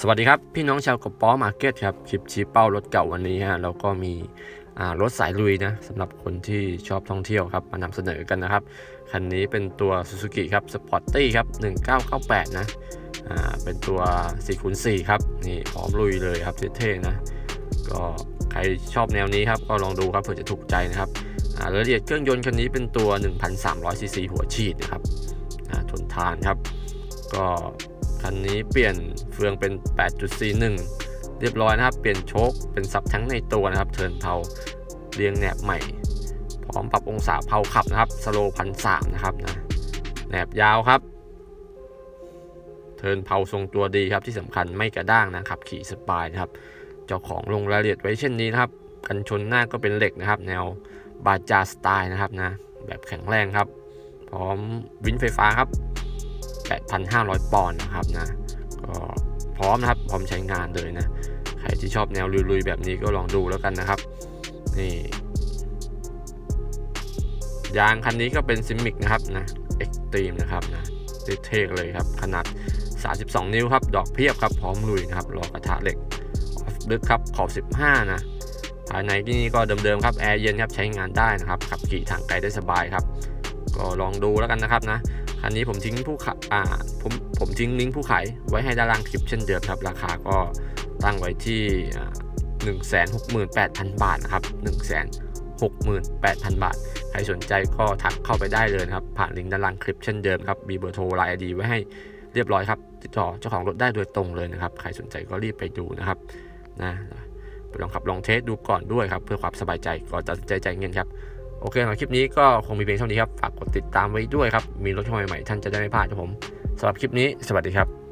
สวัสดีครับ พี่น้องชาวกระป๋อมาร์เก็ตครับคลิปชี้เป้ารถเก่าวันนี้ฮะเราก็มีรถสายลุยนะสำหรับคนที่ชอบท่องเที่ยวครับมานำเสนอกันนะครับ คันนี้เป็นตัว Suzuki ครับ Sporty ครับ 1998 นะอ่าเป็นตัว4คูณ4ครับนี่พร้อมลุยเลยครับเท่ๆนะก็ใครชอบแนวนี้ครับก็ลองดูครับเผื่อจะถูกใจนะครับอ่ารายละเอียดเครื่องยนต์คันนี้เป็นตัว 1,300ซีซีหัวฉีดนะครับทนทานครับ ก็ คันนี้เปลี่ยนเฟืองเป็น 8.41 เรียบร้อยนะครับ เปลี่ยนโชคเป็นซับแท้งในตัวนะครับ เทินเผาเรียงแหนบใหม่ พร้อมปรับองศาเผาขับนะครับ สโลพันสามนะครับนะแหนบยาวครับ เทินเผาทรงตัวดีครับที่สำคัญไม่กระด้างนะครับ ขี่สบายนะครับ เจ้าของลงรายละเอียดไว้เช่นนี้นะครับ กันชนหน้าก็เป็นเหล็กนะครับ แนวบาจาสไตล์นะครับนะ แบบแข็งแรงครับ พร้อมวินไฟฟ้าครับ 8,500 ปอนด์นะครับนะก็พร้อมนะครับพร้อมใช้งานเลยนะ ใครที่ชอบแนวลุยๆแบบนี้ก็ลองดูแล้วกันนะครับนี่ยางคันนี้ก็เป็นซิมิกนะครับนะเอ็กตรีมนะครับนะเท่ๆเลยครับ ขนาด 32 นิ้วครับ ดอกเพียบครับ พร้อมลุยนะครับรอกระทะเหล็กออฟดึกครับ ขอบ 15 นะภายในที่นี่ก็เดิมๆครับ แอร์เย็นครับ ใช้งานได้นะครับขับขี่ทางไกลได้สบายครับ ก็ลองดูแล้วกันนะครับนะ คันนี้ผมทิ้งผู้ขายอ่าผมผมทิ้งลิงก์ผู้ขายไว้ให้ด้านล่างคลิปเช่นเดิมครับ ราคาก็ตั้งไว้ที่หนึ่งแสนหกหมื่นแปดพันบาทนะครับหนึ่งแสนหกหมื่นแปดพันบาท ใครสนใจก็ทักเข้าไปได้เลยนะครับ ผ่านลิงก์ด้านล่างคลิปเช่นเดิมครับมีเบอร์โทรไลน์ไอดีไว้ให้เรียบร้อยครับติดต่อเจ้าของรถได้โดยตรงเลยนะครับ ใครสนใจก็รีบไปดูนะครับนะไปลองขับลองเทสดูก่อนด้วยครับ เพื่อความสบายใจก่อนตัดสินใจจ่ายเงินครับ โอเคสำหรับคลิปนี้ก็คงมีเพียงเท่านี้ครับ ฝากกดติดตามไว้ด้วยครับ มีรถเข้ามใหม่ๆท่านจะได้ไม่พลาดครับผมสำหรับคลิปนี้ สวัสดีครับ